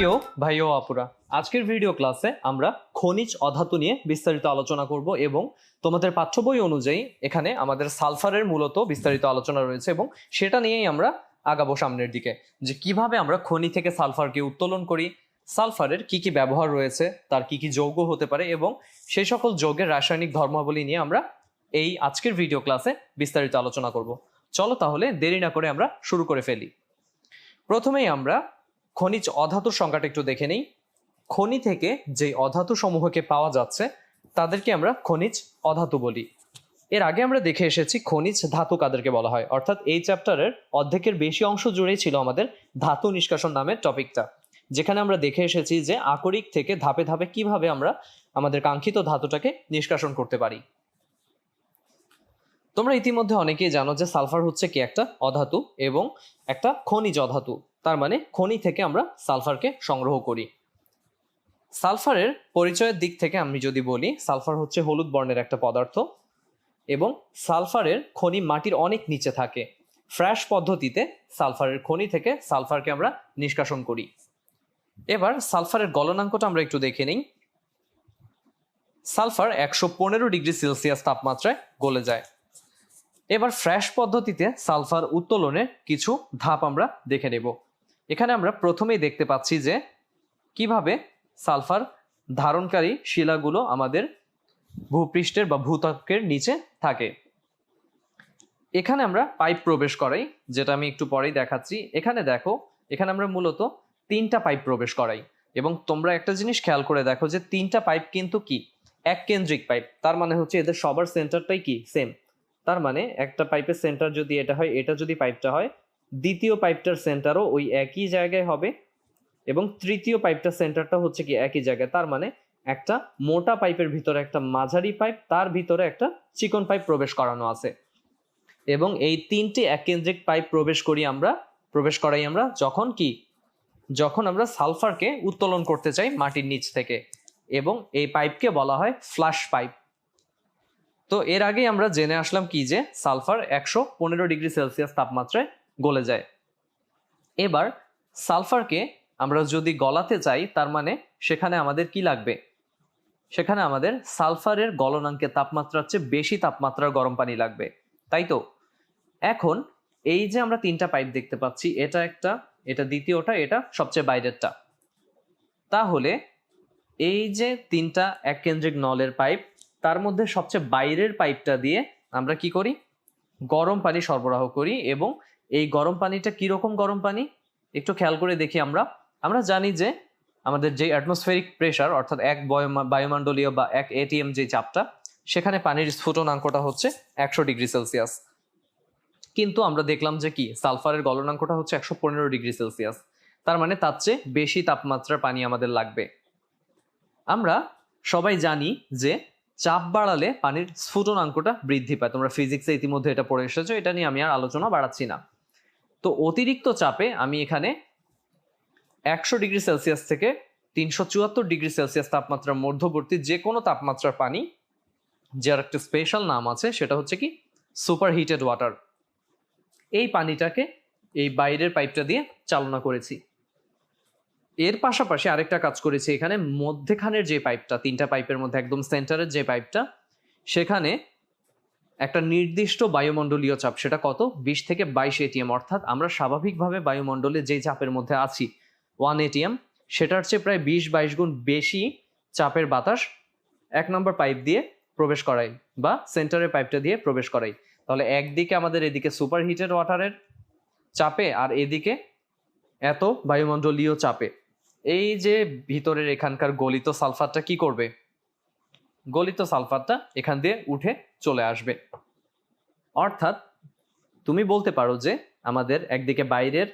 প্রিয় ভাই ও আপুরা, আজকের ভিডিও ক্লাসে আমরা খনিজ অধাতু নিয়ে বিস্তারিত আলোচনা করব এবং তোমাদের পাঠ্য বই অনুযায়ী এখানে আমাদের সালফারের মূলত বিস্তারিত আলোচনা রয়েছে এবং সেটা নিয়েই আমরা আগাবো সামনের দিকে। যে কীভাবে আমরা খনি থেকে সালফারকে উত্তোলন করি, সালফারের কি কি ব্যবহার রয়েছে, তার কি কি যৌগ হতে পারে এবং সেই সকল যৌগের রাসায়নিক ধর্মাবলী নিয়ে আমরা এই আজকের ভিডিও ক্লাসে বিস্তারিত আলোচনা করব। চলো তাহলে দেরি না করে আমরা শুরু করে ফেলি। প্রথমেই আমরা খনিজ অধাতুর সংখ্যাটা একটু দেখে নেই। খনি থেকে যে অধাতু সমূহকে পাওয়া যাচ্ছে, তাদেরকে আমরা খনিজ অধাতু বলি। এর আগে আমরা দেখে এসেছি খনিজ ধাতু কাদেরকে বলা হয়। অর্থাৎ এই চ্যাপ্টারের অর্ধেকের বেশি অংশ জুড়েই ছিল আমাদের ধাতু নিষ্কাশন নামের টপিকটা। যেখানে আমরা দেখে এসেছি যে আকরিক থেকে ধাপে ধাপে কীভাবে আমরা আমাদের কাঙ্ক্ষিত ধাতুটাকে নিষ্কাশন করতে পারি। তোমরা ইতিমধ্যে অনেকেই জানো যে সালফার হচ্ছে কি একটা অধাতু এবং একটা খনিজ অধাতু। তার মানে খনি থেকে আমরা সালফারকে সংগ্রহ করি। সালফারের পরিচয়ের দিক থেকে আমি যদি বলি, সালফার হচ্ছে হলুদ বর্ণের একটা পদার্থ এবং সালফারের খনি মাটির অনেক নিচে থাকে। ফ্র্যাশ পদ্ধতিতে সালফারের খনি থেকে সালফারকে আমরা নিষ্কাশন করি। এবার সালফারের গলনাঙ্কটা আমরা একটু দেখে নিই। সালফার একশো পনেরো ডিগ্রি সেলসিয়াস তাপমাত্রায় গলে যায়। এবার ফ্র্যাশ পদ্ধতিতে সালফার উত্তোলনের কিছু ধাপ আমরা দেখে নেব। এখানে আমরা প্রথমেই দেখতে পাচ্ছি যে কীভাবে সালফার ধারণকারী শিলাগুলো আমাদের ভূপৃষ্ঠের বা ভূত্বকের নিচে থাকে। এখানে আমরা পাইপ প্রবেশ করাই, যেটা আমি একটু পরেই দেখাচ্ছি। এখানে দেখো, এখানে আমরা মূলত তিনটা পাইপ প্রবেশ করাই। এবং তোমরা একটা জিনিস খেয়াল করে দেখো যে তিনটা পাইপ কিন্তু কি? এক কেন্দ্রিক পাইপ। তার মানে হচ্ছে এদের সবার সেন্টারটাই কি? সেম। তার মানে একটা পাইপের সেন্টার যদি এটা হয়, এটা যদি পাইপটা হয় দ্বিতীয় পাইপটার সেন্টারও ওই একই জায়গায় হবে এবং তৃতীয় পাইপটার সেন্টারটা হচ্ছে কি একই জায়গায়। তার মানে একটা মোটা পাইপের ভিতরে একটা মাঝারি পাইপ, তার ভিতরে একটা চিকন পাইপ প্রবেশ করানো আছে। এবং এই তিনটি এককেন্দ্রিক পাইপ প্রবেশ করি আমরা, প্রবেশ করাই আমরা যখন কি, যখন আমরা সালফারকে উত্তোলন করতে চাই মাটির নিচ থেকে এবং এই পাইপকে বলা হয় ফ্লাশ পাইপ। তো এর আগেই আমরা জেনে আসলাম কি যে সালফার একশো পনেরো ডিগ্রি সেলসিয়াস তাপমাত্রায় গলে যায়। এবার সালফারকে আমরা যদি গলাতে চাই তার মানে সেখানে আমাদের কি লাগবে? সেখানে আমাদের সালফারের গলনাঙ্কের তাপমাত্রার চেয়ে বেশি তাপমাত্রার গরম পানি লাগবে। তাই তো? এখন এই যে আমরা তিনটা পাইপ দেখতে পাচ্ছি, এটা একটা, এটা দ্বিতীয়টা, এটা সবচেয়ে বাইরেরটা। তাহলে এই যে তিনটা এক কেন্দ্রিক নলের পাইপ, তার মধ্যে সবচেয়ে বাইরের পাইপটা দিয়ে আমরা কি করি? গরম পানি সরবরাহ করি এবং এই গরম পানিটা কীরকম গরম পানি? একটু খেয়াল করে দেখি আমরা। আমরা জানি যে আমাদের যে অ্যাটমসফেরিক প্রেশার অর্থাৎ এক বায়ুমণ্ডলীয় বা এক এটিএম যে চাপটা, সেখানে পানির স্ফুটনাঙ্কটা হচ্ছে একশো ডিগ্রি সেলসিয়াস। কিন্তু আমরা দেখলাম যে কি? সালফারের গলনাঙ্কটা হচ্ছে একশো পনেরো ডিগ্রি সেলসিয়াস। তার মানে তার চেয়ে বেশি তাপমাত্রার পানি আমাদের লাগবে। আমরা সবাই জানি যে চাপ বাড়ালে পানির স্ফুটনাঙ্কটা বৃদ্ধি পায়। তোমরা ফিজিক্সে ইতিমধ্যে এটা পড়ে এসেছ, এটা নিয়ে আমি আর আলোচনা বাড়াচ্ছি না। তো অতিরিক্ত চাপে আমি এখানে একশো ডিগ্রি সেলসিয়াস থেকে তিনশো চুয়াত্তর ডিগ্রি সেলসিয়াস তাপমাত্রার মধ্যবর্তী যে কোনো তাপমাত্রার পানি যার একটা স্পেশাল নাম আছে, সেটা হচ্ছে কি সুপার হিটেড ওয়াটার এই পানিটাকে এই বাইরের পাইপটা দিয়ে চালনা করেছি। এর পাশাপাশি আরেকটা কাজ করেছি এখানে মধ্যেখানের যে পাইপটা তিনটা পাইপের মধ্যে একদম সেন্টারের যে পাইপটা সেখানে একটা নির্দিষ্ট বায়ুমণ্ডলীয় চাপ, সেটা কত? বিশ থেকে বাইশ এটিএম অর্থাৎ আমরা স্বাভাবিকভাবে বায়ুমণ্ডলে যে চাপের মধ্যে আছি ওয়ান এটিএম সেটার চেয়ে প্রায় বিশ বাইশ গুণ বেশি চাপের বাতাস এক নম্বর পাইপ দিয়ে প্রবেশ করাই বা সেন্টারের পাইপটা দিয়ে প্রবেশ করাই। তাহলে একদিকে আমাদের এদিকে সুপার হিটেড ওয়াটারের চাপে আর এদিকে এত বায়ুমণ্ডলীয় চাপে। এই যে ভিতরের এখানকার গলিত সালফারটা কি করবে? গলিত সালফারটা এখান দিয়ে উঠে চলে আসবে। অর্থাৎ তুমি বলতে পারো যে আমাদের একদিকে বাইরের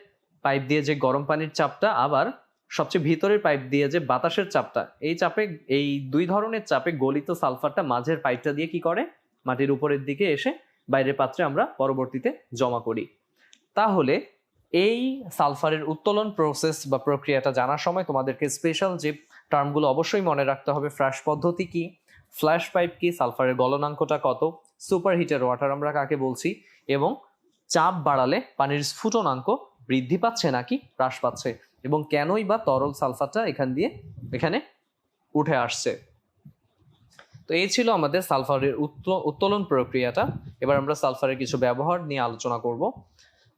পাইপ দিয়ে যে গরম পানির চাপটা, আবার সবচেয়ে ভিতরের পাইপ দিয়ে যে বাতাসের চাপটা, এই চাপে, এই দুই ধরনের চাপে গলিত সালফারটা মাঝের পাইপটা দিয়ে কি করে? মাটির উপরের দিকে এসে বাইরের পাত্রে আমরা পরবর্তীতে জমা করি। তাহলে এই সালফারের উত্তোলন প্রসেস বা প্রক্রিয়াটা জানার সময় তোমাদেরকে স্পেশাল যে টার্মগুলো অবশ্যই মনে রাখতে হবে ফ্ল্যাশ পদ্ধতি কি? ফ্ল্যাশ পাইপ কি? সালফারের গলনাঙ্কটা কত? সুপার হিটার ওয়াটার আমরা কাকে বলছি? এবং চাপ বাড়ালে পানির স্ফুটনাঙ্ক বৃদ্ধি পাচ্ছে নাকি? হ্রাস পাচ্ছে। এবং কেনই বা তরল সালফারটা এখান দিয়ে এখানে উঠে আসছে? তো এই ছিল আমাদের সালফারের উত্তো- উত্তোলন প্রক্রিয়াটা। এবার আমরা সালফারের কিছু ব্যবহার নিয়ে আলোচনা করব।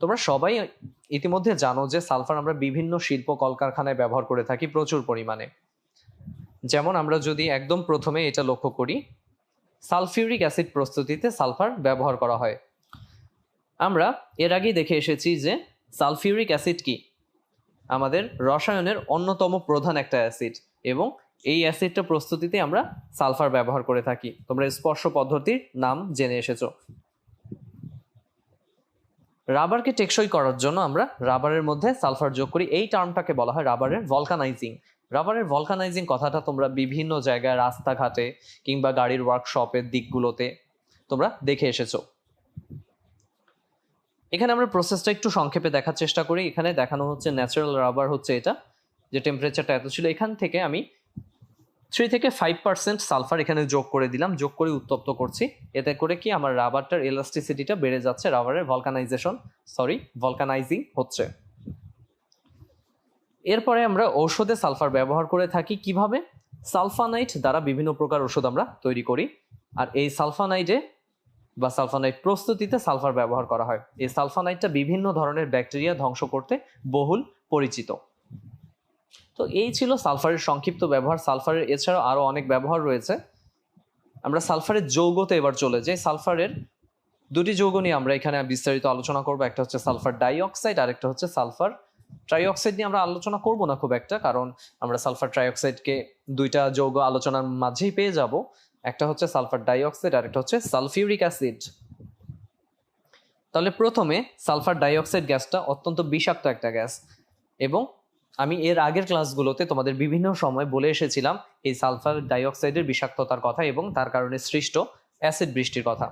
তোমরা সবাই ইতিমধ্যে জানো যে সালফার আমরা বিভিন্ন শিল্প কলকারখানায় ব্যবহার করে থাকি প্রচুর পরিমাণে। যেমন আমরা যদি একদম প্রথমে এটা লক্ষ্য করি, সালফিউরিক অ্যাসিড প্রস্তুতিতে সালফার ব্যবহার করা হয়। আমরা এর আগেই দেখে এসেছি যে সালফিউরিক অ্যাসিড কি? আমাদের রসায়নের অন্যতম প্রধান একটা অ্যাসিড এবং এই অ্যাসিডটা প্রস্তুতিতে আমরা সালফার ব্যবহার করে থাকি। তোমরা স্পর্শ পদ্ধতির নাম জেনে এসেছ। রাবারকে টেকসই করার জন্য আমরা রাবারের মধ্যে সালফার যোগ করি। এই টার্মটাকে বলা হয় রাবারের ভলকানাইজিং রাবারের ভলকানাইজিং কথাটা তোমরা বিভিন্ন জায়গায়, রাস্তাঘাটে কিংবা গাড়ির ওয়ার্কশপের দিকগুলোতে তোমরা দেখে এসেছ। এখানে আমরা প্রসেসটা একটু সংক্ষেপে দেখার চেষ্টা করি। এখানে দেখানো হচ্ছে ন্যাচারাল রাবার হচ্ছে এটা, যে টেম্পারেচারটা এত ছিল। এখান থেকে আমি থ্রি থেকে ফাইভ পার্সেন্ট সালফার এখানে যোগ করে দিলাম, যোগ করে উত্তপ্ত করছি। এতে করে কি আমার রাবারটার এলাস্টিসিটিটা বেড়ে যাচ্ছে। রাবারের ভলকানাইজেশন সরি ভলকানাইজিং হচ্ছে। এরপরে আমরা ঔষধে সালফার ব্যবহার করে থাকি কীভাবে? সালফানাইট দ্বারা বিভিন্ন প্রকার ওষুধ আমরা তৈরি করি। আর এই সালফানাইটে বা সালফানাইট প্রস্তুতিতে সালফার ব্যবহার করা হয়। এই সালফানাইটটা বিভিন্ন ধরনের ব্যাকটেরিয়া ধ্বংস করতে বহুল পরিচিত। তো এই ছিল সালফারের সংক্ষিপ্ত ব্যবহার। সালফারের এছাড়াও আরও অনেক ব্যবহার রয়েছে। আমরা সালফারের যৌগতে এবার চলে যাই। সালফারের দুটি যৌগ নিয়ে আমরা এখানে বিস্তারিত আলোচনা করব। একটা হচ্ছে সালফার ডাইঅক্সাইড আর একটা হচ্ছে সালফার ট্রাইঅক্সাইড নিয়ে আমরা আলোচনা করব না খুব একটা, কারণ আমরা সালফার ট্রাইঅক্সাইডকে দুইটা যৌগ আলোচনার মাঝেই পেয়ে যাব। একটা হচ্ছে সালফার ডাইঅক্সাইড আর একটা হচ্ছে সালফিউরিক অ্যাসিড। তাহলে প্রথমে সালফার ডাইঅক্সাইড গ্যাসটা অত্যন্ত বিষাক্ত একটা গ্যাস এবং আমি এর আগের ক্লাসগুলোতে তোমাদের বিভিন্ন সময় বলে এসেছিলাম এই সালফার ডাইঅক্সাইডের বিষাক্ততার কথা এবং তার কারণে সৃষ্ট অ্যাসিড বৃষ্টির কথা।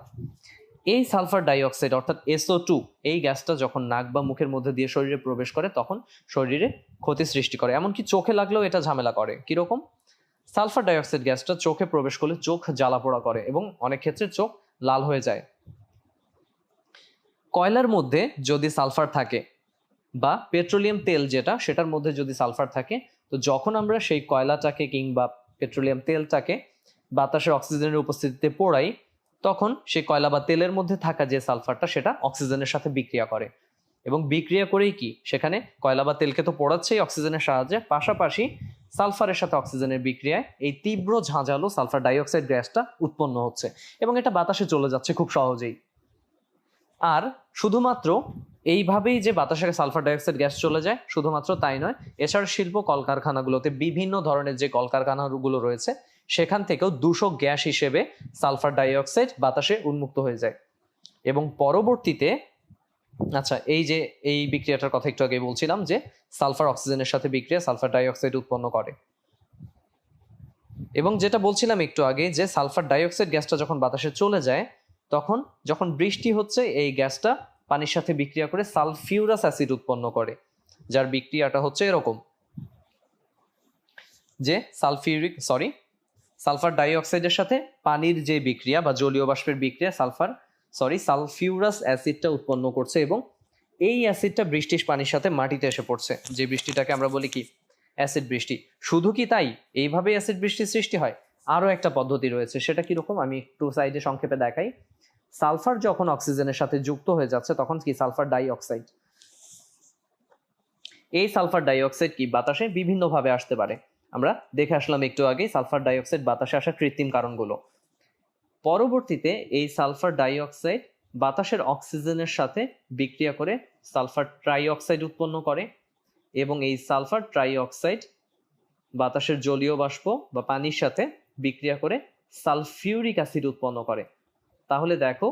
এই সালফার ডাইঅক্সাইড, অর্থাৎ এসও টু এই গ্যাসটা যখন নাক বা মুখের মধ্যে দিয়ে শরীরে প্রবেশ করে, তখন শরীরে ক্ষতি সৃষ্টি করে। এমনকি চোখে লাগলেও এটা ঝামেলা করে। কীরকম? সালফার ডাইঅক্সাইড গ্যাসটা চোখে প্রবেশ করলে চোখ জ্বালাপোড়া করে এবং অনেক ক্ষেত্রে চোখ লাল হয়ে যায়। কয়লার মধ্যে যদি সালফার থাকে বা পেট্রোলিয়াম তেল যেটা, সেটার মধ্যে যদি সালফার থাকে, তো যখন আমরা সেই কয়লাটাকে কিংবা পেট্রোলিয়াম তেলটাকে বাতাসের অক্সিজেনের উপস্থিতিতে পোড়াই তখন সেই কয়লা বা তেলের মধ্যে থাকা যে সালফারটা সেটা অক্সিজেনের সাথে বিক্রিয়া করে। এবং বিক্রিয়া করেই কি? সেখানে কয়লা বা তেলকে তো পোড়াচ্ছেই অক্সিজেনের সাহায্যে। পাশাপাশি সালফারের সাথে অক্সিজেনের বিক্রিয়ায় এই তীব্র ঝাঁঝালো সালফার ডাইঅক্সাইড গ্যাসটা উৎপন্ন হচ্ছে এবং এটা বাতাসে চলে যাচ্ছে খুব সহজেই। আর শুধুমাত্র এইভাবেই যে বাতাসে সালফার ডাইঅক্সাইড গ্যাস চলে যায়, শুধুমাত্র তাই নয়, এছাড়া শিল্প কলকারখানাগুলোতে বিভিন্ন ধরনের যে কলকারখানাগুলো রয়েছে সেখান থেকেও দূষক গ্যাস হিসেবে সালফার ডাইঅক্সাইড বাতাসে উন্মুক্ত হয়ে যায়। এবং পরবর্তীতে আচ্ছা এই যে, এই বিক্রিয়াটার কথা একটু আগে বলছিলাম যে, সালফার অক্সিজেনের সাথে বিক্রিয়া সালফার ডাইঅক্সাইড উৎপন্ন করে। এবং যেটা বলছিলাম একটু আগে যে, সালফার ডাইঅক্সাইড গ্যাসটা যখন বাতাসে চলে যায়, তখন যখন বৃষ্টি হচ্ছে, এই গ্যাসটা পানির সাথে বিক্রিয়া করে সালফিউরাস অ্যাসিড উৎপন্ন করে, যার বিক্রিয়াটা হচ্ছে এরকম যে, সালফিউরিক, সরি সালফার ডাইঅক্সাইডের সাথে পানির যে বিক্রিয়া বা জলীয় বাষ্পের বিক্রিয়া, সালফার সরি সালফিউরাস অ্যাসিডটা উৎপন্ন করছে এবং এই অ্যাসিডটা বৃষ্টির পানির সাথে মাটিতে এসে পড়ছে। যে বৃষ্টিটাকে আমরা বলি কি? অ্যাসিড বৃষ্টি। শুধু কি তাই? এইভাবে অ্যাসিড বৃষ্টির সৃষ্টি হয়? আরও একটা পদ্ধতি রয়েছে, সেটা কীরকম? আমি একটু সাইডে সংক্ষেপে দেখাই। সালফার যখন অক্সিজেনের সাথে যুক্ত হয়ে যাচ্ছে, তখন কি সালফার ডাইঅক্সাইড? এই সালফার ডাইঅক্সাইড কি? বাতাসে বিভিন্নভাবে আসতে পারে। আমরা দেখে আসলাম একটু আগে সালফার ডাইঅক্সাইড বাতাসে আসার কৃত্রিম কারণগুলো। পরবর্তীতে এই সালফার ডাইঅক্সাইড বাতাসের অক্সিজেনের সাথে বিক্রিয়া করে সালফার ট্রাইঅক্সাইড উৎপন্ন করে এবং এই সালফার ট্রাইঅক্সাইড বাতাসের জলীয় বাষ্প বা পানির সাথে বিক্রিয়া করে সালফিউরিক অ্যাসিড উৎপন্ন করে। তাহলে দেখো,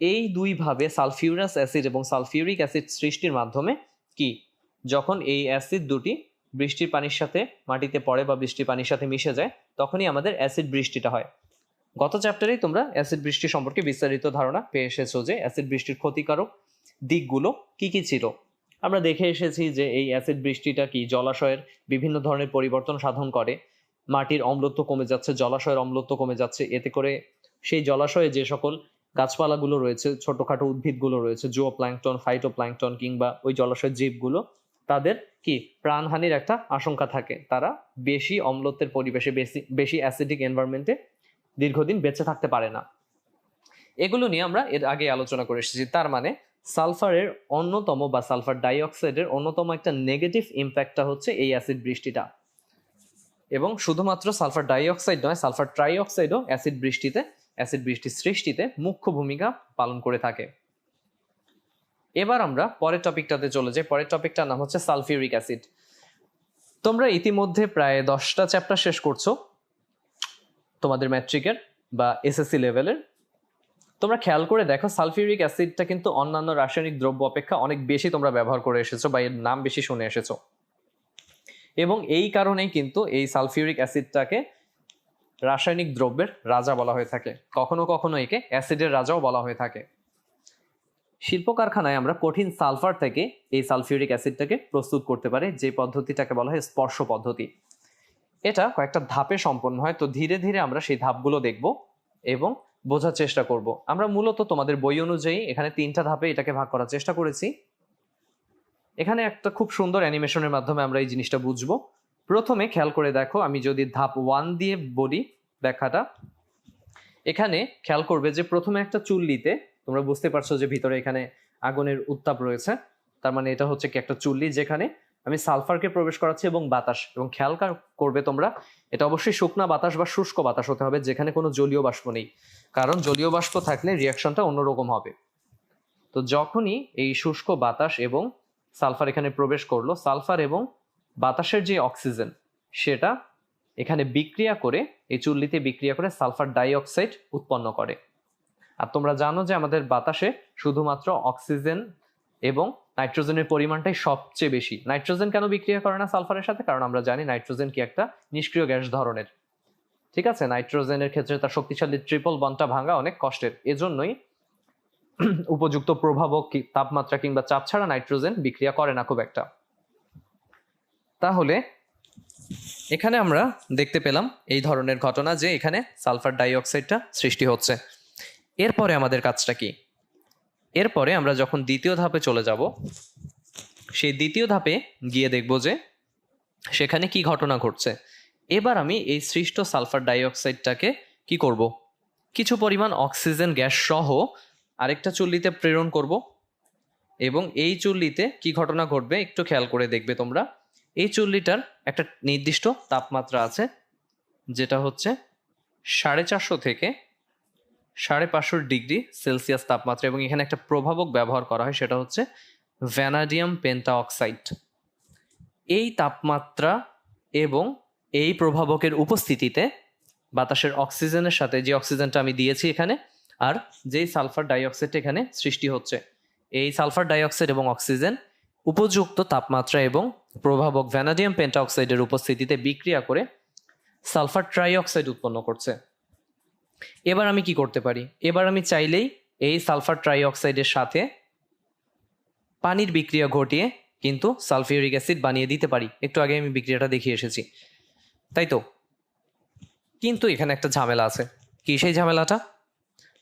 এই দুইভাবে সালফিউরাস অ্যাসিড এবং সালফিউরিক অ্যাসিড সৃষ্টির মাধ্যমে কি? যখন এই অ্যাসিড দুটি বৃষ্টির পানির সাথে মাটিতে পড়ে বা বৃষ্টির পানির সাথে মিশে যায়, তখনই আমাদের অ্যাসিড বৃষ্টিটা হয়। গত চ্যাপ্টারেই তোমরা অ্যাসিড বৃষ্টি সম্পর্কে বিস্তারিত ধারণা পেয়ে এসেছ যে অ্যাসিড বৃষ্টির ক্ষতিকারক দিকগুলো কি কি ছিল। আমরা দেখে এসেছি যে এই অ্যাসিড বৃষ্টিটা কি জলাশয়ের বিভিন্ন ধরনের পরিবর্তন সাধন করে, মাটির অম্লত্ব কমে যাচ্ছে, জলাশয়ের অম্লত্ব কমে যাচ্ছে, এতে করে সেই জলাশয়ে যে সকল গাছপালাগুলো রয়েছে, ছোটখাটো উদ্ভিদগুলো রয়েছে জুও প্ল্যাংটন ফাইটো প্ল্যাংটন কিংবা ওই জলাশয়ের জীবগুলো তাদের কি প্রাণহানির একটা আশঙ্কা থাকে? তারা বেশি অম্লত্বের পরিবেশে বেশি বেশি অ্যাসিডিক এনভায়রনমেন্টে দীর্ঘদিন বেঁচে থাকতে পারে না। এগুলো নিয়ে আমরা এর আগে আলোচনা করে এসেছি। তার মানে সালফারের অন্যতম বা সালফার ডাইঅক্সাইডের অন্যতম একটা নেগেটিভ ইম্প্যাক্টটা হচ্ছে এই অ্যাসিড বৃষ্টিটা। এবং শুধুমাত্র সালফার ডাইঅক্সাইড নয়, সালফার ট্রাইঅক্সাইডও অ্যাসিড বৃষ্টিতে অ্যাসিড বৃষ্টির সৃষ্টিতে মুখ্য ভূমিকা পালন করে থাকে। এবার আমরা পরের টপিকটাতে চলে যাই। পরের টপিকটার নাম হচ্ছে সালফিউরিক অ্যাসিড। তোমরা ইতিমধ্যে প্রায় দশটা চ্যাপ্টার শেষ করছ তোমাদের ম্যাট্রিকের বা এসএসসি লেভেলের তোমরা খেয়াল করে দেখো, সালফিউরিক অ্যাসিডটা কিন্তু অন্যান্য রাসায়নিক দ্রব্য অপেক্ষা অনেক বেশি তোমরা ব্যবহার করে এসেছ বা এর নাম বেশি শুনে এসেছ। এবং এই কারণেই কিন্তু এই সালফিউরিক অ্যাসিডটাকে রাসায়নিক দ্রব্যের রাজা বলা হয়ে থাকে। কখনো কখনো একে অ্যাসিডের রাজাও বলা হয়ে থাকে। শিল্প কারখানায় আমরা কঠিন সালফার থেকে এই সালফিউরিক অ্যাসিডটাকে প্রস্তুত করতে পারি, যে পদ্ধতিটাকে বলা হয় স্পর্শ পদ্ধতি। এটা কয়েকটা ধাপে সম্পন্ন হয়, তো ধীরে ধীরে আমরা সেই ধাপগুলো দেখব এবং বোঝার চেষ্টা করব। আমরা মূলত তোমাদের বই অনুযায়ী এখানে তিনটা ধাপে এটাকে ভাগ করার চেষ্টা করেছি। এখানে একটা খুব সুন্দর অ্যানিমেশনের মাধ্যমে আমরা এই জিনিসটা বুঝব। প্রথমে খেয়াল করে দেখো, আমি যদি ধাপ ওয়ান দিয়ে বলি ব্যাখ্যাটা, এখানে খেয়াল করবে যে প্রথমে একটা চুল্লিতে তোমরা বুঝতে পারছ যে ভিতরে এখানে আগুনের উত্তাপ রয়েছে। তার মানে এটা হচ্ছে কি একটা চুল্লি যেখানে আমি সালফারকে প্রবেশ করাচ্ছি এবং বাতাস, এবং খেয়াল করবে তোমরা, এটা অবশ্যই শুকনা বাতাস বা শুষ্ক বাতাস হতে হবে, যেখানে কোনো জলীয় বাষ্প নেই। কারণ জলীয় বাষ্প থাকলে রিয়াকশনটা অন্যরকম হবে। তো যখনই এই শুষ্ক বাতাস এবং সালফার এখানে প্রবেশ করল, সালফার এবং বাতাসের যে অক্সিজেন সেটা এখানে বিক্রিয়া করে, এই চুল্লিতে বিক্রিয়া করে সালফার ডাইঅক্সাইড উৎপন্ন করে। আর তোমরা জানো যে আমাদের বাতাসে শুধুমাত্র অক্সিজেন এবং নাইট্রোজেনের পরিমাণটাই সবচেয়ে বেশি। নাইট্রোজেন কেন বিক্রিয়া করে না সালফারের সাথে? কারণ আমরা জানি নাইট্রোজেন কি একটা নিষ্ক্রিয় গ্যাস ধরনের। ঠিক আছে? নাইট্রোজেনের ক্ষেত্রে তার শক্তিশালী ট্রিপল বনটা ভাঙা অনেক কষ্টের। এজন্যই উপযুক্ত প্রভাবক কি- তাপমাত্রা কিংবা চাপ ছাড়া নাইট্রোজেন বিক্রিয়া করে না খুব একটা। তাহলে এখানে আমরা দেখতে পেলাম এই ধরনের ঘটনা যে এখানে সালফার ডাইঅক্সাইডটা সৃষ্টি হচ্ছে। এরপরে আমাদের কাজটা কি? এরপরে আমরা যখন দ্বিতীয় ধাপে চলে যাব, সেই দ্বিতীয় ধাপে গিয়ে দেখব যে সেখানে কি ঘটনা ঘটছে। এবার আমি এই সৃষ্ট সালফার ডাইঅক্সাইডটাকে কি করব? কিছু পরিমাণ অক্সিজেন গ্যাস সহ আরেকটা চুল্লিতে প্রেরণ করব এবং এই চুল্লিতে কি ঘটনা ঘটবে একটু খেয়াল করে দেখবে তোমরা। এই চুল্লিটার একটা নির্দিষ্ট তাপমাত্রা আছে, যেটা হচ্ছে সাড়ে চারশো থেকে সাড়ে পাঁচশো ডিগ্রি সেলসিয়াস তাপমাত্রা এবং এখানে একটা প্রভাবক ব্যবহার করা হয়, সেটা হচ্ছে ভ্যানাডিয়াম পেন্টা অক্সাইড এই তাপমাত্রা এবং এই প্রভাবকের উপস্থিতিতে বাতাসের অক্সিজেনের সাথে যে অক্সিজেনটা আমি দিয়েছি এখানে আর যেই সালফার ডাইঅক্সাইডটা এখানে সৃষ্টি হচ্ছে, এই সালফার ডাইঅক্সাইড এবং অক্সিজেন উপযুক্ত তাপমাত্রা এবং প্রভাবক ভ্যানাডিয়াম পেন্টাঅক্সাইডের উপস্থিতিতে বিক্রিয়া করে সালফার ট্রাইঅক্সাইড উৎপন্ন করছে। এবার আমি কি করতে পারি? এবার আমি চাইলেই এই সালফার ট্রাইঅক্সাইডের সাথে পানির বিক্রিয়া ঘটিয়ে কিন্তু সালফিউরিক অ্যাসিড বানিয়ে দিতে পারি। একটু আগে আমি বিক্রিয়াটা দেখিয়ে এসেছি। তাই তো? কিন্তু এখানে একটা ঝামেলা আছে। কি সেই ঝামেলাটা?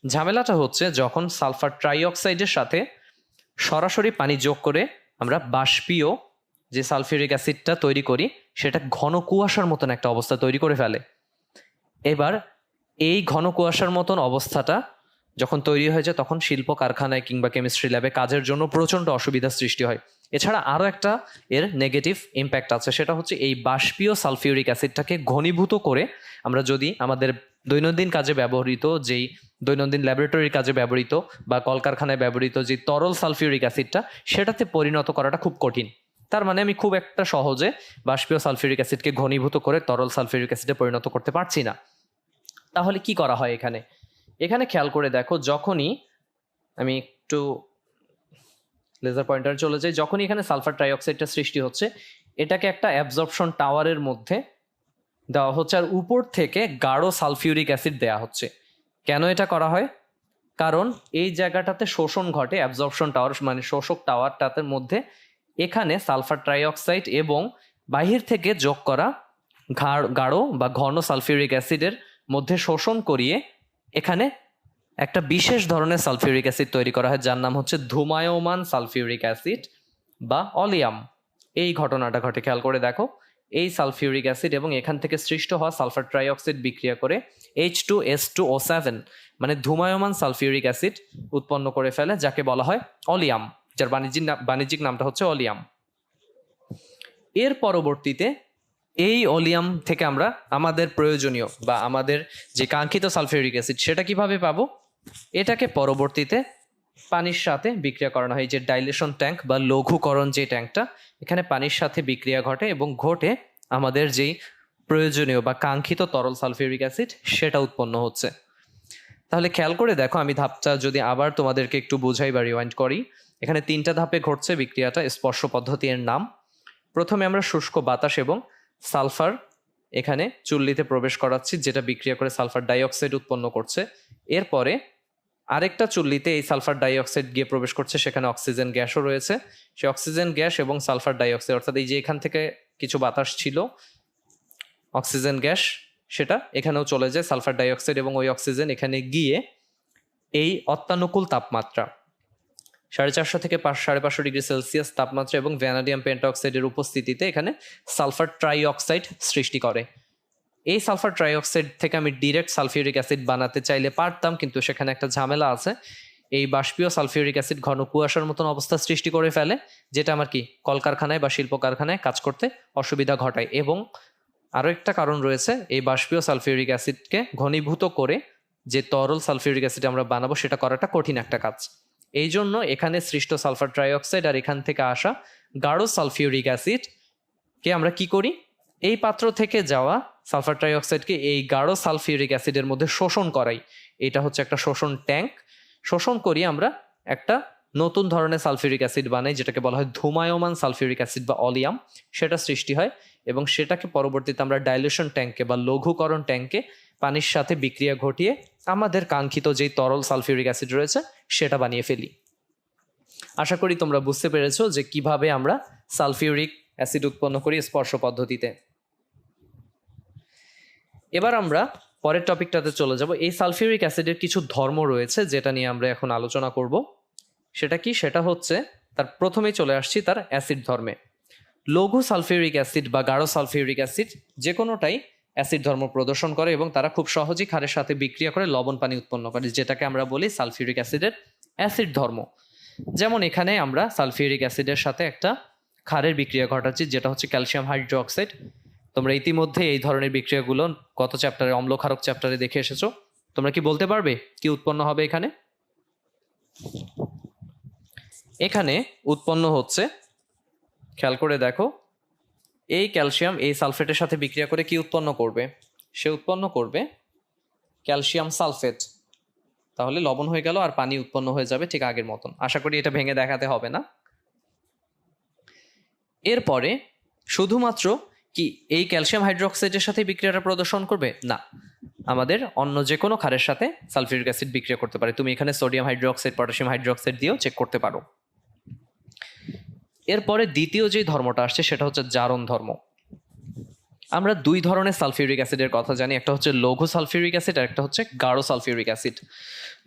ঝামেলাটা হচ্ছে যখন সালফার ট্রাইঅক্সাইডের সাথে সরাসরি পানি যোগ করে আমরা বাষ্পীয় যে সালফিউরিক অ্যাসিডটা তৈরি করি, সেটা ঘন কুয়াশার মতন একটা অবস্থা তৈরি করে ফেলে। এবার এই ঘন কুয়াশার মতন অবস্থাটা যখন তৈরি হয়ে যায় তখন শিল্প কারখানায় কিংবা কেমিস্ট্রি ল্যাবে কাজের জন্য প্রচণ্ড অসুবিধার সৃষ্টি হয়। এছাড়া আরও একটা এর নেগেটিভ ইম্প্যাক্ট আছে, সেটা হচ্ছে এই বাষ্পীয় সালফিউরিক অ্যাসিডটাকে ঘনীভূত করে আমরা যদি আমাদের দৈনন্দিন কাজে ব্যবহৃত যেই দৈনন্দিন ল্যাবরেটরির কাজে ব্যবহৃত বা কলকারখানায় ব্যবহৃত যে তরল সালফিউরিক অ্যাসিডটা সেটাতে পরিণত করাটা খুব কঠিন। তার মানে আমি খুব একটা সহজে বাষ্পীয় সালফিউরিক অ্যাসিডকে ঘনীভূত করে তরল সালফিউরিক অ্যাসিডে পরিণত করতে পারছি না। তাহলে কি করা হয় এখানে? এখানে খেয়াল করে দেখো, যখনই আমি একটু লেজার পয়েন্টার চলে যাই, যখনই এখানে সালফার ট্রাইঅক্সাইডটা সৃষ্টি হচ্ছে, এটাকে একটা অ্যাবজর্পশন টাওয়ারের মধ্যে দেওয়া হচ্ছে আর উপর থেকে গাঢ় সালফিউরিক অ্যাসিড দেওয়া হচ্ছে। কেন এটা করা হয়? কারণ এই জায়গাটাতে শোষণ ঘটে অ্যাবজর্পশন টাওয়ার মানে শোষক টাওয়ারটাতে মধ্যে এখানে সালফার ট্রাইঅক্সাইড এবং বাহির থেকে যোগ করা গাঢ় বা ঘন সালফিউরিক অ্যাসিডের মধ্যে শোষণ করিয়ে এখানে একটা বিশেষ ধরনের সালফিউরিক অ্যাসিড তৈরি করা হয়, যার নাম হচ্ছে ধুমায়মান সালফিউরিক অ্যাসিড বা অলিয়াম। এই ঘটনাটা ঘটে, খেয়াল করে দেখো। এই সালফিউরিক অ্যাসিড এবং এখান থেকে সৃষ্ট হওয়া সালফার ট্রাইঅক্সাইড বিক্রিয়া করে H two S two O seven মানে ধুমায়মান সালফিউরিক অ্যাসিড উৎপন্ন করে ফেলে, যাকে বলা হয় অলিয়াম, যার বাণিজ্যিক বাণিজ্যিক নামটা হচ্ছে অলিয়াম। এর পরবর্তীতে এই অলিয়াম থেকে আমরা আমাদের প্রয়োজনীয় বা আমাদের যে কাঙ্ক্ষিত সালফিউরিক অ্যাসিড, সেটা কীভাবে পাবো? এটাকে পরবর্তীতে পানির সাথে বিক্রিয়া করানো হয়। যে ডাইলেশন ট্যাঙ্ক বা লঘুকরণ যে ট্যাঙ্কটা এখানে পানির সাথে বিক্রিয়া ঘটে এবং ঘটে আমাদের যেই প্রয়োজনীয় বা কাঙ্ক্ষিত তরল সালফিউরিক অ্যাসিড, সেটা উৎপন্ন হচ্ছে। তাহলে খেয়াল করে দেখো, আমি ধাপটা যদি আবার তোমাদেরকে একটু বোঝাই বা রিওয়াইন্ড করি, এখানে তিনটা ধাপে ঘটছে বিক্রিয়াটা, স্পর্শ পদ্ধতির নাম। প্রথমে আমরা শুষ্ক বাতাস এবং সালফার এখানে চুল্লিতে প্রবেশ করাচ্ছি, যেটা বিক্রিয়া করে সালফার ডাইঅক্সাইড উৎপন্ন করছে। এরপরে আরেকটা চুল্লিতে এই সালফার ডাইঅক্সাইড গিয়ে প্রবেশ করছে, সেখানে অক্সিজেন গ্যাসও রয়েছে। সেই অক্সিজেন গ্যাস এবং সালফার ডাইঅক্সাইড, অর্থাৎ এই যে এখান থেকে কিছু বাতাস ছিল, অক্সিজেন গ্যাস, সেটা এখানেও চলে যায় সালফার ডাইঅক্সাইড এবং ওই অক্সিজেন এখানে গিয়ে এই অত্যানুকূল তাপমাত্রা সাড়ে চারশো থেকে পাঁচ সাড়ে পাঁচশো ডিগ্রি সেলসিয়াস তাপমাত্রা এবং ভ্যানাডিয়াম পেন্টাঅক্সাইডের উপস্থিতিতে এখানে সালফার ট্রাইঅক্সাইড সৃষ্টি করে। এই সালফার ট্রাইঅক্সাইড থেকে আমি ডিরেক্ট সালফিউরিক অ্যাসিড বানাতে চাইলে পারতাম, কিন্তু সেখানে একটা ঝামেলা আছে। এই বাষ্পীয় সালফিউরিক অ্যাসিড ঘন কুয়াশার মতন অবস্থা সৃষ্টি করে ফেলে, যেটা আমার কি, কলকারখানায় বা শিল্প কারখানায় কাজ করতে অসুবিধা ঘটায়। এবং আরও একটা কারণ রয়েছে, এই বাষ্পীয় সালফিউরিক অ্যাসিডকে ঘনীভূত করে যে তরল সালফিউরিক অ্যাসিড আমরা বানাবো, সেটা করাটা কঠিন একটা কাজ। এই জন্য এখানে সৃষ্ট সালফার ট্রাইঅক্সাইড আর এখান থেকে আসা গাঢ় সালফিউরিক অ্যাসিড কে আমরা কি করি? এই পাত্র থেকে যাওয়া সালফার ট্রাইঅক্সাইডকে এই গাঢ় সালফিউরিক অ্যাসিডের মধ্যে শোষণ করাই। এটা হচ্ছে একটা শোষণ ট্যাঙ্ক। শোষণ করি আমরা একটা নতুন ধরনের সালফিউরিক অ্যাসিড বানাই, যেটাকে বলা হয় ধুমায়মান সালফিউরিক অ্যাসিড বা অলিয়াম। সেটা সৃষ্টি হয় এবং সেটাকে পরবর্তীতে আমরা ডাইলেশন ট্যাঙ্কে বা লঘুকরণ ট্যাঙ্কে পানির সাথে বিক্রিয়া ঘটিয়ে আমাদের কাঙ্ক্ষিত যেই তরল সালফিউরিক অ্যাসিড রয়েছে, সেটা বানিয়ে ফেলি। আশা করি তোমরা বুঝতে পেরেছ যে কীভাবে আমরা সালফিউরিক অ্যাসিড উৎপন্ন করি স্পর্শ পদ্ধতিতে। এবার আমরা পরের টপিকটাতে চলে যাব। এই সালফিউরিক অ্যাসিডের কিছু ধর্ম রয়েছে যেটা নিয়ে আমরা এখন আলোচনা করব। সেটা কি? সেটা হচ্ছে, তার প্রথমেই চলে আসছি তার অ্যাসিড ধর্মে। লঘু সালফিউরিক অ্যাসিড বা গাঢ় সালফিউরিক অ্যাসিড যে কোনোটাই অ্যাসিড ধর্ম প্রদর্শন করে এবং তারা খুব সহজেই ক্ষারের সাথে বিক্রিয়া করে লবণ পানি উৎপন্ন করে, যেটাকে আমরা বলি সালফিউরিক অ্যাসিডের অ্যাসিড ধর্ম। যেমন এখানে আমরা সালফিউরিক অ্যাসিডের সাথে একটা ক্ষারের বিক্রিয়া ঘটাচ্ছি, যেটা হচ্ছে ক্যালসিয়াম হাইড্রোক্সাইড। তোমরা ইতিমধ্যে এই ধরনের বিক্রিয়াগুলো গত চ্যাপ্টারে, অম্লক্ষারক চ্যাপ্টারে দেখে এসেছ। তোমরা কি বলতে পারবে কি উৎপন্ন হবে এখানে? এখানে উৎপন্ন হচ্ছে খেয়াল করে দেখো, এই ক্যালসিয়াম এই সালফেটের সাথে বিক্রিয়া করে কি উৎপন্ন করবে? সে উৎপন্ন করবে ক্যালসিয়াম সালফেট তাহলে লবণ হয়ে গেল আর পানি উৎপন্ন হয়ে যাবে ঠিক আগের মতন। আশা করি এটা ভেঙে দেখাতে হবে না। এরপরে শুধুমাত্র কি এই ক্যালসিয়াম হাইড্রোক্সাইডের সাথে বিক্রিয়াটা প্রদর্শন করবে? না। আমাদের অন্য যে কোনো ক্ষারের সাথে সালফিউরিক অ্যাসিড বিক্রিয়া করতে পারে। তুমি এখানে সোডিয়াম হাইড্রোক্সাইড পটাশিয়াম হাইড্রোক্সাইড দিয়েও চেক করতে পারো। এরপরে দ্বিতীয় যে ধর্মটা আসছে, সেটা হচ্ছে জারণ ধর্ম। আমরা দুই ধরনের সালফিউরিক অ্যাসিডের কথা জানি, একটা হচ্ছে লঘু সালফিউরিক অ্যাসিড আর একটা হচ্ছে গাঢ় সালফিউরিক অ্যাসিড।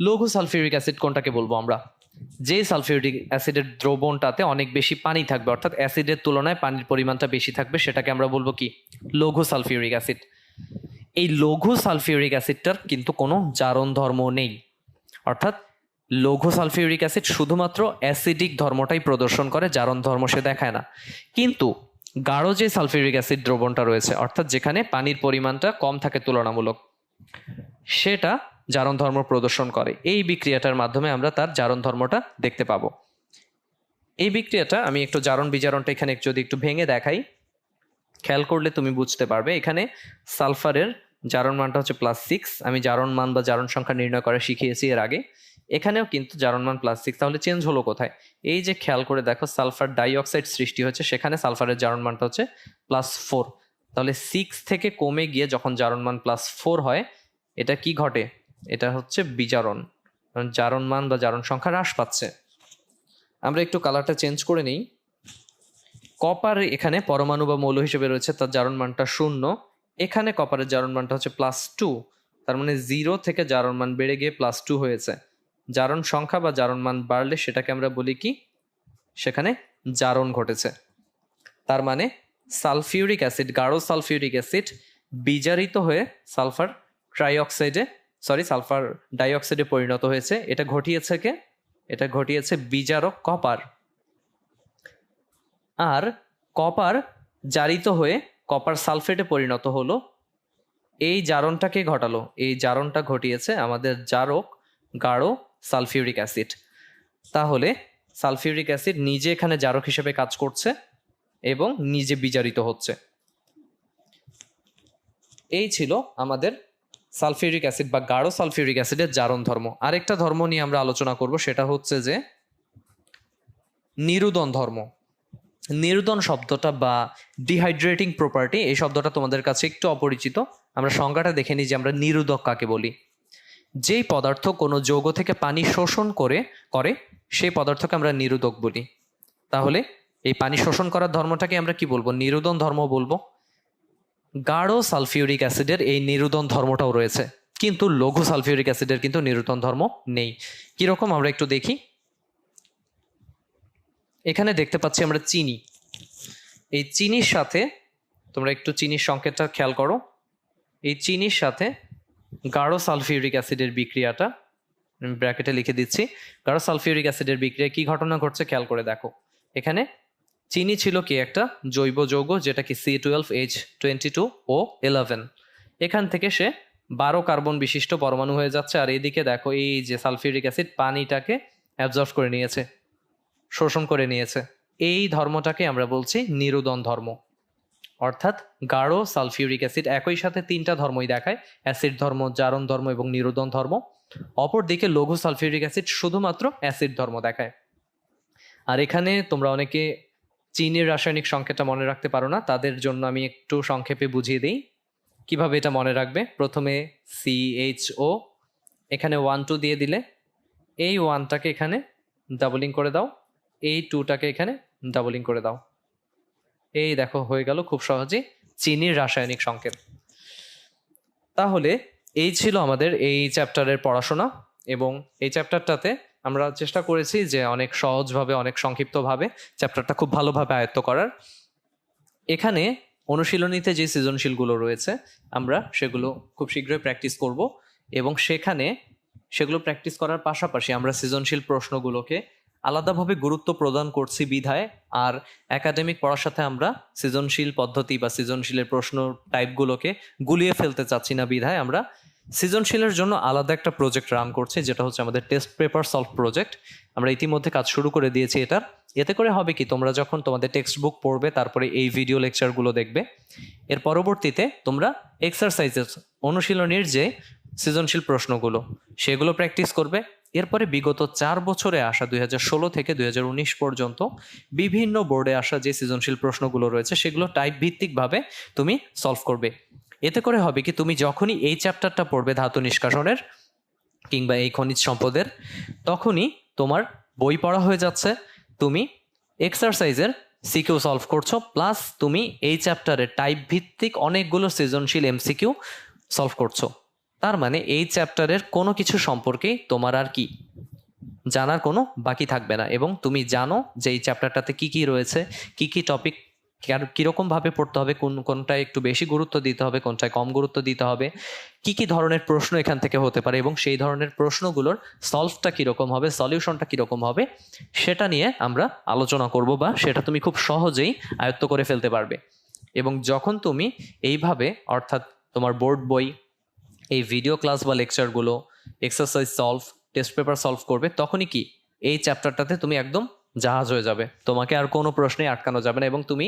লঘু সালফিউরিক অ্যাসিড কোনটাকে বলব আমরা? যে সালফিউরিক অ্যাসিডের দ্রবণটাতে অনেক বেশি পানি থাকবে, অর্থাৎ অ্যাসিডের তুলনায় পানির পরিমাণটা বেশি থাকবে, সেটাকে আমরা বলব কি? লঘু সালফিউরিক অ্যাসিড। এই লঘু সালফিউরিক অ্যাসিডটার কিন্তু কোনো জারণ ধর্ম নেই। অর্থাৎ লঘু সালফিউরিক অ্যাসিড শুধুমাত্র অ্যাসিডিক ধর্মটাই প্রদর্শন করে, জারণ ধর্ম সে দেখায় না। কিন্তু গাঢ় যে সালফিউরিক অ্যাসিড দ্রবণটা রয়েছে, অর্থাৎ যেখানে পানির পরিমাণটা কম থাকে তুলনামূলক, সেটা জারণ ধর্ম প্রদর্শন করে। এই বিক্রিয়াটার মাধ্যমে আমরা তার জারণ ধর্মটা দেখতে পাবো। এই বিক্রিয়াটা আমি একটু জারণ বিজারণটা এখানে যদি একটু ভেঙে দেখাই, খেয়াল করলে তুমি বুঝতে পারবে, এখানে সালফারের জারণ মানটা হচ্ছে প্লাস সিক্স আমি জারণ মান বা জারণ সংখ্যা নির্ণয় করা শিখিয়েছি এর আগে। এখানেও কিন্তু জারণ মান প্লাস সিক্স তাহলে চেঞ্জ হলো কোথায়? এই যে খেয়াল করে দেখো সালফার ডাইঅক্সাইড সৃষ্টি হচ্ছে, সেখানে সালফারের জারণ মানটা হচ্ছে প্লাস ফোর তাহলে সিক্স থেকে কমে গিয়ে যখন জারণ মান প্লাস ফোর হয়, এটা কি ঘটে? এটা হচ্ছে বিজারণ। জারণ মান বা জারণ সংখ্যা হ্রাস পাচ্ছে। আমরা একটু কালারটা চেঞ্জ করে নিই। কপার এখানে পরমাণু বা মৌল হিসেবে রয়েছে, তার জারণ মানটা শূন্য। এখানে কপারের জারণ মানটা হচ্ছে প্লাস টু তার মানে জিরো থেকে জারণ মান বেড়ে গিয়ে প্লাস টু হয়েছে। জারণ সংখ্যা বা জারণ মান বাড়লে সেটাকে আমরা বলি কি? সেখানে জারণ ঘটেছে। তার মানে সালফিউরিক অ্যাসিড, গাঢ় সালফিউরিক অ্যাসিড বিজারিত হয়ে সালফার ট্রাইঅক্সাইডে, সরি, সালফার ডাইঅক্সাইডে পরিণত হয়েছে। এটা ঘটিয়েছে কে? এটা ঘটিয়েছে বিজারক কপার। আর কপার জারিত হয়ে কপার সালফেটে পরিণত হলো। এই জারণটাকে ঘটালো। এই জারণটা ঘটিয়েছে আমাদের জারক গাঢ় সালফিউরিক অ্যাসিড। তাহলে সালফিউরিক অ্যাসিড নিজে এখানে জারক হিসেবে কাজ করছে এবং নিজে বিজারিত হচ্ছে। এই ছিল আমাদের সালফিউরিক অ্যাসিড বা গাঢ় সালফিউরিক অ্যাসিডের জারণ ধর্ম। আরেকটা ধর্ম নিয়ে আমরা আলোচনা করব, সেটা হচ্ছে যে নিরুদন ধর্ম। নিরুদন শব্দটা বা ডিহাইড্রেটিং প্রপার্টি এই শব্দটা তোমাদের কাছে একটু অপরিচিত। আমরা সংজ্ঞাটা দেখে নিই যে আমরা নিরুদক কাকে বলি। যেই পদার্থ কোনো যৌগ থেকে পানি শোষণ করে করে, সেই পদার্থকে আমরা নিরুদক বলি। তাহলে এই পানি শোষণ করার ধর্মটাকে আমরা কি বলব? নিরুদন ধর্ম বলব। গাঢ় সালফিউরিক অ্যাসিডের এই নিরুদন ধর্মটাও রয়েছে। কিন্তু লঘু সালফিউরিক অ্যাসিডের কিন্তু নিরুদন ধর্ম নেই। কীরকম আমরা একটু দেখি। এখানে দেখতে পাচ্ছি আমরা চিনি। এই চিনির সাথে তোমরা একটু চিনির সংকেতটা খেয়াল করো। এই চিনির সাথে গাঢ় সালফিউরিক অ্যাসিডের বিক্রিয়াটা ব্র্যাকেটে লিখে দিচ্ছি। গাঢ় সালফিউরিক অ্যাসিডের বিক্রিয়া কি ঘটনা ঘটছে খেয়াল করে দেখো। এখানে চিনি ছিল কি একটা? জৈব যৌগ, যেটা কি C twelve H twenty two O eleven এখান থেকে সে বারো কার্বন বিশিষ্ট পরমাণু হয়ে যাচ্ছে, আর এদিকে দেখো এই যে সালফিউরিক অ্যাসিড পানিটাকে অ্যাবজর্ভ করে নিয়েছে, শোষণ করে নিয়েছে। এই ধর্মটাকে আমরা বলছি নিরুদন ধর্ম। অর্থাৎ গাঢ় সালফিউরিক অ্যাসিড একই সাথে তিনটা ধর্মই দেখায়, অ্যাসিড ধর্ম, জারণ ধর্ম এবং নিরুদন ধর্ম। অপরদিকে লঘু সালফিউরিক অ্যাসিড শুধুমাত্র অ্যাসিড ধর্ম দেখায়। আর এখানে তোমরা অনেকে চিনির রাসায়নিক সংকেতটা মনে রাখতে পারো না, তাদের জন্য আমি একটু সংক্ষেপে বুঝিয়ে দিই। কীভাবে এটা মনে রাখবে? প্রথমে সি এইচ ও এখানে ওয়ান টু দিয়ে দিলে। এই ওয়ানটাকে এখানে ডাবলিং করে দাও, এই টুটাকে এখানে ডাবলিং করে দাও। এই দেখো, হয়ে গেল খুব সহজেই চিনির রাসায়নিক সংকেত। তাহলে এই ছিল আমাদের এই চ্যাপ্টারের পড়াশোনা এবং এই চ্যাপ্টারটাতে আমরা চেষ্টা করেছি যে অনেক সহজভাবে, অনেক সংক্ষিপ্তভাবে চ্যাপ্টারটা খুব ভালোভাবে আয়ত্ত করার। এখানে অনুশীলনীতে যে সৃজনশীলগুলো রয়েছে, আমরা সেগুলো খুব শীঘ্রই প্র্যাকটিস করব এবং সেখানে সেগুলো প্র্যাকটিস করার পাশাপাশি আমরা সৃজনশীল প্রশ্নগুলোকে আলাদাভাবে গুরুত্ব প্রদান করছি বিধায়, আর একাডেমিক পড়ার সাথে আমরা সৃজনশীল পদ্ধতি বা সৃজনশীলের প্রশ্ন টাইপগুলোকে গুলিয়ে ফেলতে চাচ্ছি না বিধায়, আমরা সৃজনশীলের জন্য আলাদা একটা প্রজেক্ট রান করছি, যেটা হচ্ছে আমাদের টেস্ট পেপার সলভ প্রজেক্ট আমরা ইতিমধ্যে কাজ শুরু করে দিয়েছি এটার এতে করে হবে কি, তোমরা যখন তোমাদের টেক্সট বুক পড়বে, তারপরে এই ভিডিও লেকচারগুলো দেখবে। এর পরবর্তীতে তোমরা এক্সারসাইজেস অনুশীলনীর যে সৃজনশীল প্রশ্নগুলো, সেগুলো প্র্যাকটিস করবে। এরপরে বিগত চার বছরে আসা দুই হাজার ষোলো থেকে দুই হাজার উনিশ পর্যন্ত বিভিন্ন বোর্ডে আসা যে সৃজনশীল প্রশ্নগুলো রয়েছে, সেগুলো টাইপ ভিত্তিকভাবে তুমি সলভ করবে। এতে করে হবে কি, তুমি যখনই এই চ্যাপ্টারটা পড়বে ধাতু নিষ্কাশনের কিংবা এই খনিজ সম্পদের, তখনই তোমার বই পড়া হয়ে যাচ্ছে, তুমি এক্সারসাইজের সিকিউ সলভ করছ প্লাস তুমি এই চ্যাপ্টারে টাইপ ভিত্তিক অনেকগুলো সৃজনশীল এমসিকিউ সলভ করছ। তার মানে এই চ্যাপ্টারের কোনো কিছু সম্পর্কেই তোমার আর কি জানার কোনো বাকি থাকবে না এবং তুমি জানো যে এই চ্যাপ্টারটাতে কি কি রয়েছে, কি কি টপিক কীরকম ভাবে পড়তে হবে, কোন, কোনটায় একটু বেশি গুরুত্ব দিতে হবে, কোনটায় কম গুরুত্ব দিতে হবে, কি কি ধরনের প্রশ্ন এখান থেকে হতে পারে এবং সেই ধরনের প্রশ্নগুলোর সলভটা কীরকম হবে সলিউশনটা কীরকম হবে, সেটা নিয়ে আমরা আলোচনা করব বা সেটা তুমি খুব সহজেই আয়ত্ত করে ফেলতে পারবে। এবং যখন তুমি এইভাবে, অর্থাৎ তোমার বোর্ড বই এই ভিডিও ক্লাস বা লেকচারগুলো exercise solve test paper solve করবে, তখনই কি এই চ্যাপ্টারটাতে তুমি একদম জাহাজ হয়ে যাবে। তোমাকে আর কোনো প্রশ্নে আটকানো যাবে না এবং তুমি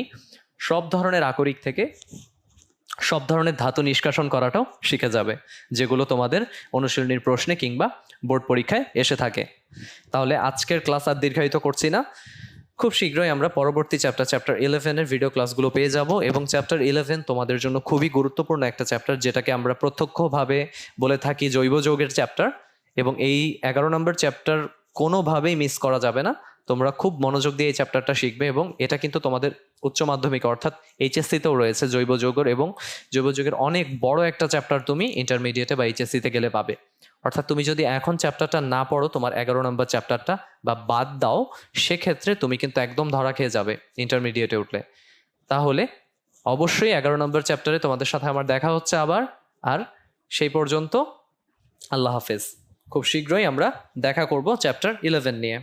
সব ধরনের আকরিক থেকে সব ধরনের ধাতু নিষ্কাশন করাটাও শিখে যাবে, যেগুলো তোমাদের অনুশীলনীর প্রশ্নে কিংবা বোর্ড পরীক্ষায় এসে থাকে। তাহলে আজকের ক্লাস আর দীর্ঘায়িত করছি না। খুব শীঘ্রই আমরা পরবর্তী চ্যাপ্টার চ্যাপ্টার ইলেভেনের ভিডিও ক্লাসগুলো পেয়ে যাব এবং চ্যাপ্টার ইলেভেন তোমাদের জন্য খুবই গুরুত্বপূর্ণ একটা চ্যাপ্টার যেটাকে আমরা প্রত্যক্ষভাবে বলে থাকি জৈব যৌগের চ্যাপ্টার এবং এই এগারো নম্বর চ্যাপ্টার কোনোভাবেই মিস করা যাবে না। তোমরা খুব মনোযোগ দিয়ে এই চ্যাপ্টারটা শিখবে এবং এটা কিন্তু তোমাদের উচ্চ মাধ্যমিক অর্থাৎ এইচএসসিতেও রয়েছে জৈব যৌগর এবং জৈব যৌগের অনেক বড় একটা চ্যাপ্টার তুমি ইন্টারমিডিয়েটে বা এইচএসসিতে গেলে পাবে। অর্থাৎ তুমি যদি এখন চ্যাপ্টারটা না পড়ো, তোমার এগারো নম্বর চ্যাপ্টারটা বা বাদ দাও, সেক্ষেত্রে তুমি কিন্তু একদম ধরা খেয়ে যাবে ইন্টারমিডিয়েটে উঠলে। তাহলে অবশ্যই এগারো নম্বর চ্যাপ্টারে তোমাদের সাথে আমার দেখা হচ্ছে আবার, আর সেই পর্যন্ত আল্লাহ হাফেজ। খুব শীঘ্রই আমরা দেখা করব চ্যাপ্টার ইলেভেন নিয়ে।